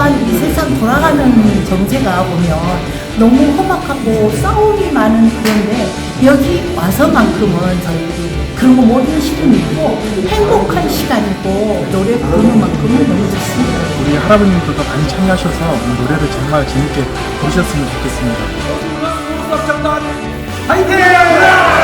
또한 이 세상 돌아가는 정세가 보면 너무 험악하고 싸움이 많은 그런데 여기 와서만큼은 저희들이 그런 거 모든 시름 있고 행복한 시간이고 노래 부르는 만큼은 너무 좋습니다. 우리 할아버님들도 많이 참여하셔서 노래를 정말 재밌게 부르셨으면 좋겠습니다. 파이팅!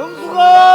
Vamos lá!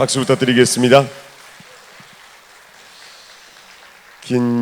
박수 부탁드리겠습니다. 긴